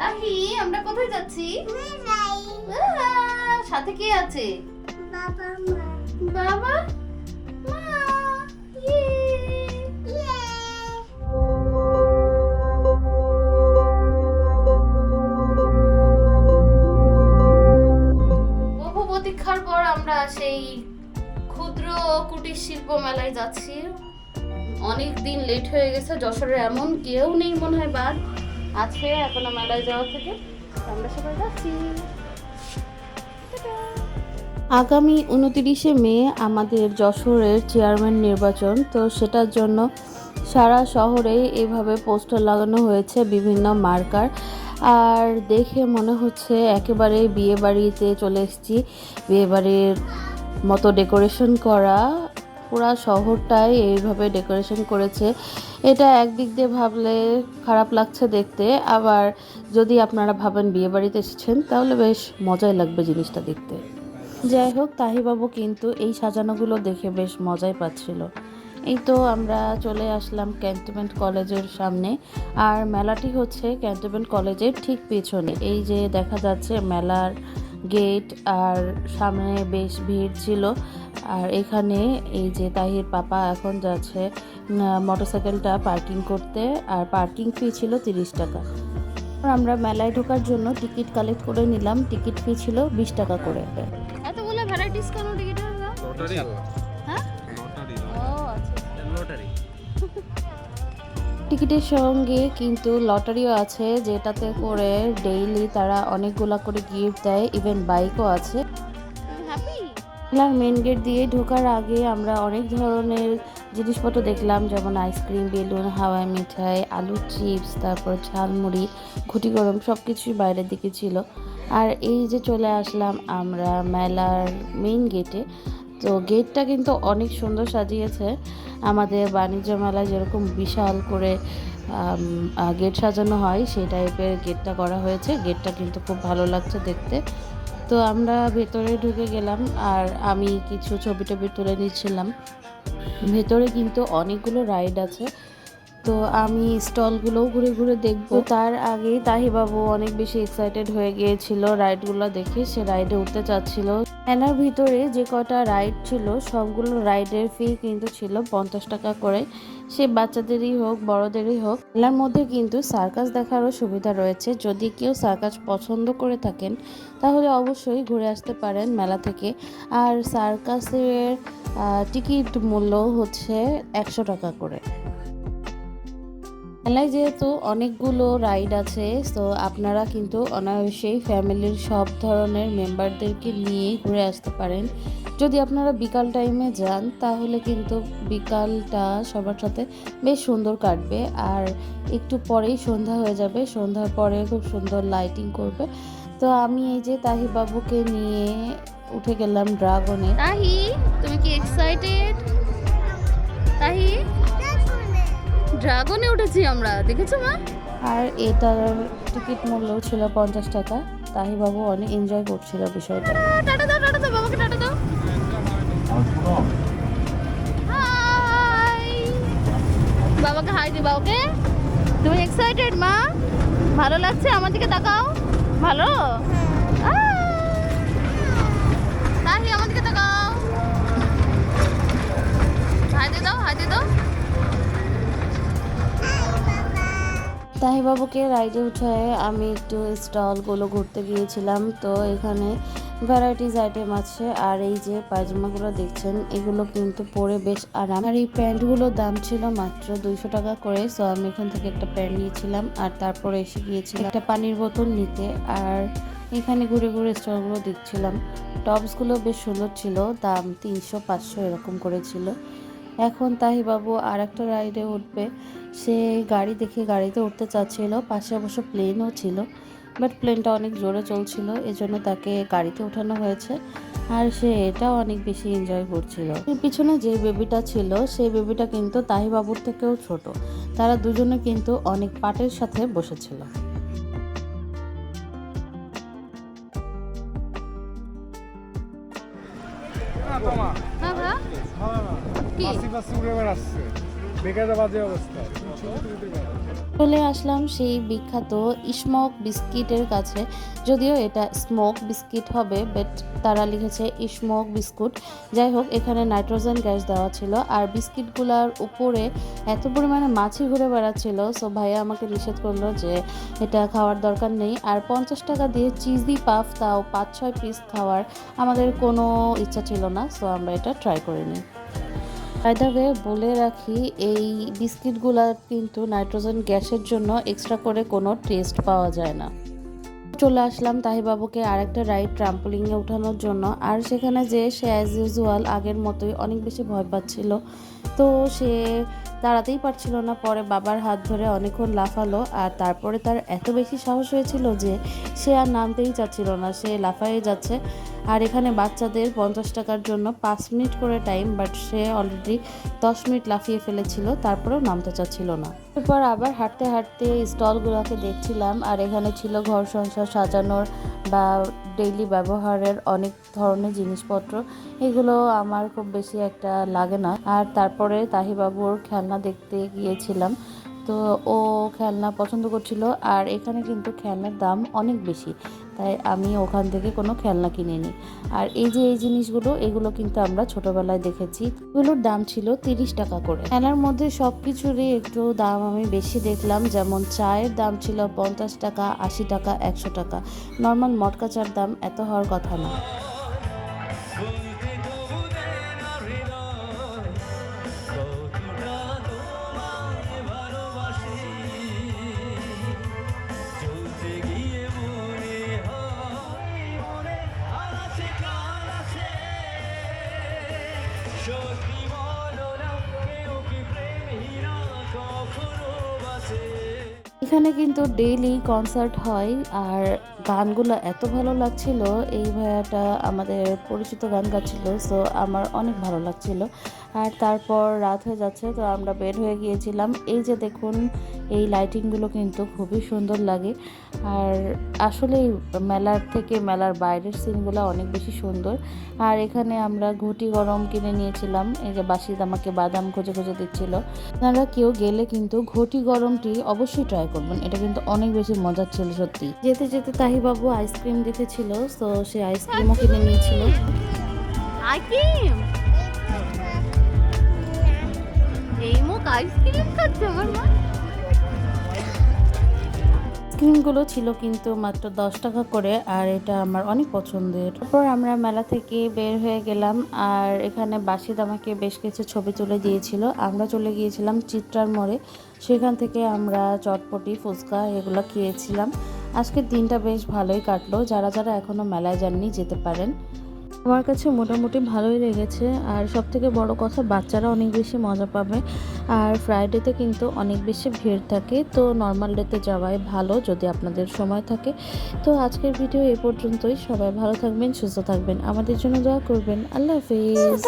তাহি আমরা কোথায় যাচ্ছি? সাথে কে আছে? বাবা মা। বাবা? মা ইয়ে। প্রতীক্ষার পর আমরা সেই ক্ষুদ্র কুটির শিল্প মেলায় যাচ্ছি। অনেক দিন লেট হয়ে গেছে যশোরে এমন কেউ নেই মনে হয় বাদ। আছে এখনও মেলায় যাওয়া থেকে আমরা সবাই যাচ্ছি। আগামী উনতিরিশে মে আমাদের যশোরের চেয়ারম্যান নির্বাচন, তো সেটার জন্য সারা শহরে এভাবে পোস্টার লাগানো হয়েছে বিভিন্ন মার্কার। আর দেখে মনে হচ্ছে একেবারে বিয়ে বাড়িতে চলে এসেছি। বিয়ে বাড়ির মতো ডেকোরেশন করা পুরা শহরটাই এইভাবে ডেকোরেশন করেছে। এটা একদিক দিয়ে ভাবলে খারাপ লাগছে দেখতে, আবার যদি আপনারা ভাবেন বিয়ে বাড়িতে এসেছেন, তাহলে বেশ মজাই লাগবে জিনিসটা দেখতে। যাই হোক, তাহিবাবু কিন্তু এই সাজানোগুলো দেখে বেশ মজাই পাচ্ছিল। এই তো আমরা চলে আসলাম ক্যান্টনমেন্ট কলেজের সামনে, আর মেলাটি হচ্ছে ক্যান্টনমেন্ট কলেজের ঠিক পেছনে। এই যে দেখা যাচ্ছে মেলার গেট আর সামনে বেশ ভিড় ছিল। আর এখানে এই যে তাহির পাপা এখন যাচ্ছে মোটরসাইকেলটা পার্কিং করতে। আর পার্কিং ফি ছিল তিরিশ টাকা। আর আমরা মেলায় ঢোকার জন্য টিকিট কালেক্ট করে নিলাম। টিকিট ফি ছিল বিশ টাকা করে। এতগুলো ভ্যারাইটিস কেন টিকিটের লটারি হ্যাঁ? লটারি। ও আচ্ছা। লটারি। টিকিটের সঙ্গে কিন্তু লটারিও আছে যেটাতে করে ডেইলি তারা অনেকগুলা করে গিফট দেয় ইভেন বাইকও আছে। মেলার মেন গেট দিয়ে ঢোকার আগে আমরা অনেক ধরনের জিনিসপত্র দেখলাম যেমন আইসক্রিম বেলুন হাওয়াই মিঠাই আলু চিপস তারপর ঝালমুড়ি ঘুটি গরম সব কিছুই বাইরের দিকে ছিল। আর এই যে চলে আসলাম আমরা মেলার মেইন গেটে তো গেটটা কিন্তু অনেক সুন্দর সাজিয়েছে। আমাদের বাণিজ্য মেলায় যেরকম বিশাল করে গেট সাজানো হয়, সেই টাইপের গেটটা করা হয়েছে। গেটটা কিন্তু খুব ভালো লাগছে দেখতে। তো আমরা ভেতরে ঢুকে গেলাম আর আমি কিছু ছবি টবি তুলে নিচ্ছিলাম। ভেতরে কিন্তু অনেকগুলো রাইড আছে। তো আমি স্টলগুলোও ঘুরে ঘুরে দেখব। তার আগেই তাহিবাবু অনেক বেশি এক্সাইটেড হয়ে গিয়েছিল রাইডগুলো দেখে সে রাইডে উঠতে চাচ্ছিল। মেলার ভিতরে যে কটা রাইড ছিল সবগুলো রাইডের ফি কিন্তু ছিল পঞ্চাশ টাকা করে। সে বাচ্চাদেরই হোক বড়দেরই হোক মেলার মধ্যে কিন্তু সার্কাস দেখারও সুবিধা রয়েছে। যদি কেউ সার্কাস পছন্দ করে থাকেন তাহলে অবশ্যই ঘুরে আসতে পারেন মেলা থেকে। আর সার্কাসের টিকিট মূল্য হচ্ছে একশো টাকা করে। মেলায় যেহেতু অনেকগুলো রাইড আছে, তো আপনারা কিন্তু অনায়াসেই ফ্যামিলির সব ধরনের মেম্বারদেরকে নিয়ে ঘুরে আসতে পারেন। যদি আপনারা বিকাল টাইমে যান, তাহলে কিন্তু বিকালটা সবার সাথে বেশ সুন্দর কাটবে। আর একটু পরেই সন্ধ্যা হয়ে যাবে, সন্ধ্যার পরে খুব সুন্দর লাইটিং করবে। তো আমি এই যে তাহি বাবুকে নিয়ে উঠে গেলাম ড্রাগনে তাহি, তুমি কি এক্সাইটেড তাহি? ড্রাগনে উঠেছি আমরা দেখেছ মা? আর এটার টিকিট মূল্য ছিল পঞ্চাশ টাকা। তাহি বাবু অনেক এনজয় করছিল বিষয়টা। টাটা দাও টাটা দাও বাবাকে টাটা দাও। হাই বাবাকে হাই দিবা ওকে তুমি এক্সাইটেড মা? ভালো লাগছে? আমার দিকে তাকাও। ভালো! তাহি আমার দিকে তাকাও। হাই দিয়ে দাও হাই দিয়ে দাও। তাহিবাবুকে রাইডে উঠায় আমি একটু স্টলগুলো ঘুরতে গিয়েছিলাম। তো এখানে ভ্যারাইটিস আইটেম আছে আর এই যে পায়জামাগুলো দেখছেন, এগুলো কিন্তু পরে বেশ আরাম। আর এই প্যান্টগুলোর দাম ছিল মাত্র দুইশো টাকা করে সো আমি এখান থেকে একটা প্যান্ট নিয়েছিলাম আর তারপরে এসে গিয়েছিলাম একটা পানির বোতল নিতে আর এখানে ঘুরে ঘুরে স্টলগুলো দেখছিলাম। টপসগুলো বেশ সুন্দর ছিল, দাম তিনশো পাঁচশো এরকম করেছিল। এখন তাহিবাবু আর একটা রাইডে উঠবে। সে গাড়ি দেখে গাড়িতে উঠতে চাচ্ছিল পাশে অবশ্য প্লেনও ছিল বাট প্লেনটা অনেক জোরে চলছিল এজন্য তাকে গাড়িতে ওঠানো হয়েছে আর সে এটাও অনেক বেশি এনজয় করছিল। পিছনে যে বেবিটা ছিল সেই বেবিটা কিন্তু তাহিবাবুর থেকেও ছোট। তারা দুজনে কিন্তু অনেক পাটের সাথে বসেছিল। তোমা হ্যাঁ হ্যাঁ। কি? চলে আসলাম সেই বিখ্যাত স্মোক বিস্কিটের কাছে। যদিও এটা স্মোক বিস্কিট হবে বাট তারা লিখেছে স্মোক বিস্কুট। যাই হোক এখানে নাইট্রোজেন গ্যাস দেওয়া ছিল। আর বিস্কিটগুলোর উপরে এত পরিমাণে মাছি ঘুরে বেড়াচ্ছিল সো ভাইয়া আমাকে নিষেধ করল যে এটা খাওয়ার দরকার নেই। আর পঞ্চাশ টাকা দিয়ে চিজি পাফ তাও পাঁচ ছয় পিস খাওয়ার আমাদের কোনো ইচ্ছা ছিল না সো আমরা এটা ট্রাই করিনি বাইদাবে বলে রাখি, এই বিস্কিটগুলা কিন্তু নাইট্রোজেন গ্যাসের জন্য এক্সট্রা করে কোনো টেস্ট পাওয়া যায় না। চলে আসলাম তাহিবাবুকে আরেকটা রাইড ট্রাম্পলিংয়ে উঠানোর জন্য। আর সেখানে যে সে অ্যাজ ইউজুয়াল আগের মতোই অনেক বেশি ভয় পাচ্ছিল। তো সে দাঁড়াতেই পারছিল না। পরে বাবার হাত ধরে অনেকক্ষণ লাফালো আর তারপরে তার এত বেশি সাহস হয়েছিল যে সে আর নামতেই চাচ্ছিল না। সে লাফাই যাচ্ছে আর এখানে বাচ্চাদের পঞ্চাশ টাকার জন্য পাঁচ মিনিট করে টাইম বাট সে অলরেডি দশ মিনিট লাফিয়ে ফেলেছিল, তারপরেও নামতে চাচ্ছিল না। এরপর আবার হাঁটতে হাঁটতে স্টলগুলোকে দেখছিলাম আর এখানে ছিল ঘর সংসার সাজানোর বা ডেইলি ব্যবহারের অনেক ধরনের জিনিসপত্র, এগুলো আমার খুব বেশি একটা লাগে না। আর তারপরে তাহিবাবুর খেলনা দেখতে গিয়েছিলাম, তো ও খেলনা পছন্দ করছিল, আর এখানে কিন্তু খেলনার দাম অনেক বেশি। তাই আমি ওখান থেকে কোনো খেলনা কিনিনি। আর এই যে এই জিনিসগুলো, এগুলো কিন্তু আমরা ছোটবেলায় দেখেছি। এগুলোর দাম ছিল তিরিশ টাকা করে। খেলার মধ্যে সব কিছুরই একটু দাম আমি বেশি দেখলাম। যেমন চায়ের দাম ছিল পঞ্চাশ টাকা, আশি টাকা, একশো টাকা। নর্মাল মটকা চার দাম এত হওয়ার কথা না। এখানে কিন্তু ডেইলি কনসার্ট হয় আর গানগুলো এত ভালো লাগছিল, এই ভাইয়াটা আমাদের পরিচিত গান গাচ্ছিল সো আমার অনেক ভালো লাগছিল। আর তারপর রাত হয়ে যাচ্ছে, তো আমরা বের হয়ে গিয়েছিলাম। এই যে দেখুন, এই লাইটিংগুলো কিন্তু খুবই সুন্দর লাগে। আর আসলে মেলার থেকে মেলার বাইরের সিনগুলো অনেক বেশি সুন্দর। আর এখানে আমরা ঘুটি গরম কিনে নিয়েছিলাম, এই যে বাসি আমাকে বাদাম খুঁজে খুঁজে দিচ্ছিল। আপনারা কেউ গেলে কিন্তু ঘটি গরমটি অবশ্যই ট্রাই করবেন, এটা কিন্তু অনেক বেশি মজার ছিল সত্যি। যেতে যেতে তাহিবাবু আইসক্রিম দেখেছিল তো সে আইসক্রিমও কিনে নিয়েছিল। আইসক্রিম এই মুখ আইসক্রিম খাচ্ছে আমার মা। আইসক্রিমগুলো ছিল কিন্তু মাত্র দশ টাকা করে আর এটা আমার অনেক পছন্দের। তারপর আমরা মেলা থেকে বের হয়ে গেলাম আর এখানে বাসিদ আমাকে বেশ কিছু ছবি তুলে দিয়েছিল। আমরা চলে গিয়েছিলাম চিত্রার মোড়ে। সেখান থেকে আমরা চটপটি ফুচকা এগুলো খেয়েছিলাম। আজকের দিনটা বেশ ভালোই কাটলো। যারা যারা এখনও মেলায় যাননি, যেতে পারেন। আমার কাছে মোটামুটি ভালোই লেগেছে। আর সব থেকে বড় কথা, বাচ্চারা অনেক বেশি মজা পাবে। আর ফ্রাইডেতে কিন্তু অনেক বেশি ভিড় থাকে। তো নর্মাল ডেতে যাওয়াই ভালো যদি আপনাদের সময় থাকে। তো আজকের ভিডিও এ পর্যন্তই। সবাই ভালো থাকবেন, সুস্থ থাকবেন। আমাদের জন্য দোয়া করবেন। আল্লাহ হাফিজ.